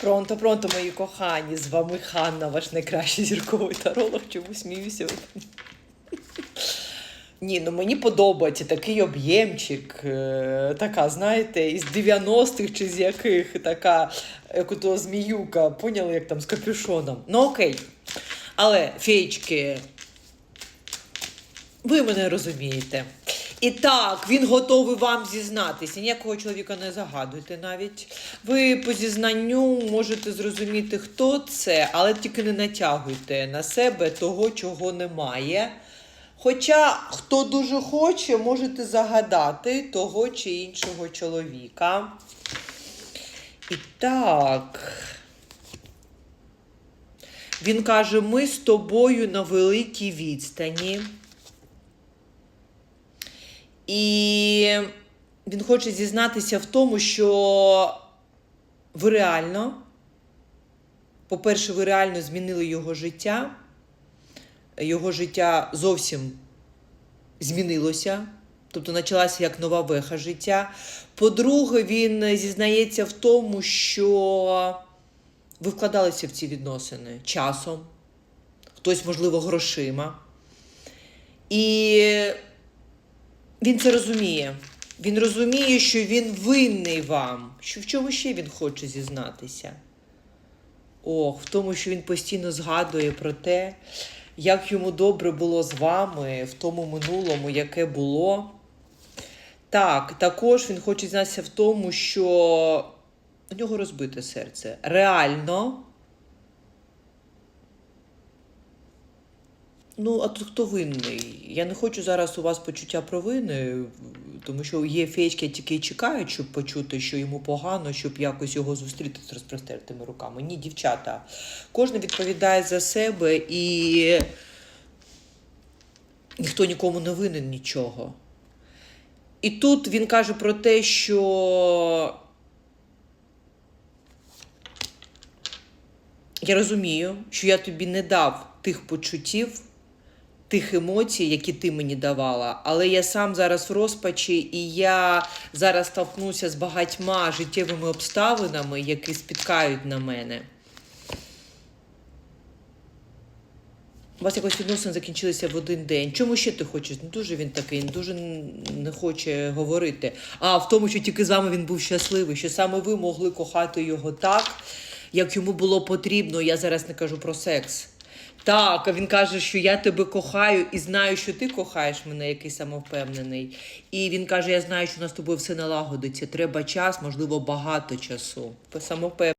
Пронто, пронто, мої кохані, з вами Ханна, ваш найкращий зірковий таролог. Чому сміюся? Ні, ну мені подобається такий об'ємчик, е, така, знаєте, із 90-х чи з яких така, як у того зміюка, поняли, як там з капюшоном. Ну окей. Але, феєчки, ви мене розумієте. І так, він готовий вам зізнатися. Ніякого чоловіка не загадуйте навіть. Ви по зізнанню можете зрозуміти, хто це, але тільки не натягуйте на себе того, чого немає. Хоча, хто дуже хоче, можете загадати того чи іншого чоловіка. І так. Він каже: ми з тобою на великій відстані. І він хоче зізнатися в тому, що ви реально, по-перше, ви реально змінили його життя. Його життя зовсім змінилося, тобто почалася як нова веха життя. По-друге, він зізнається в тому, що ви вкладалися в ці відносини часом, хтось, можливо, грошима. І він це розуміє. Він розуміє, що він винний вам. Що в чому ще він хоче зізнатися? Ох, в тому, що він постійно згадує про те, як йому добре було з вами в тому минулому, яке було. Так, також він хоче зізнатися в тому, що у нього розбите серце. Реально. Ну, а тут хто винний? Я не хочу зараз у вас почуття провини, тому що є феєчки, які чекають, щоб почути, що йому погано, щоб якось його зустріти з розпростертими руками. Ні, дівчата. Кожен відповідає за себе і ніхто нікому не винен нічого. І тут він каже про те, що я розумію, що я тобі не дав тих почуттів, тих емоцій, які ти мені давала, але я сам зараз в розпачі, і я зараз столкнуся з багатьма життєвими обставинами, які спіткають на мене. У вас якось відносини закінчилися в один день. Чому ще ти хочеш? Ну, дуже він такий, дуже не хоче говорити. А в тому, що тільки з вами він був щасливий, що саме ви могли кохати його так, як йому було потрібно. Я зараз не кажу про секс. Так, а він каже, що я тебе кохаю і знаю, що ти кохаєш мене, який самовпевнений. І він каже: Я знаю, що у нас з тобою все налагодиться. Треба час, можливо, багато часу. Самовпевнений.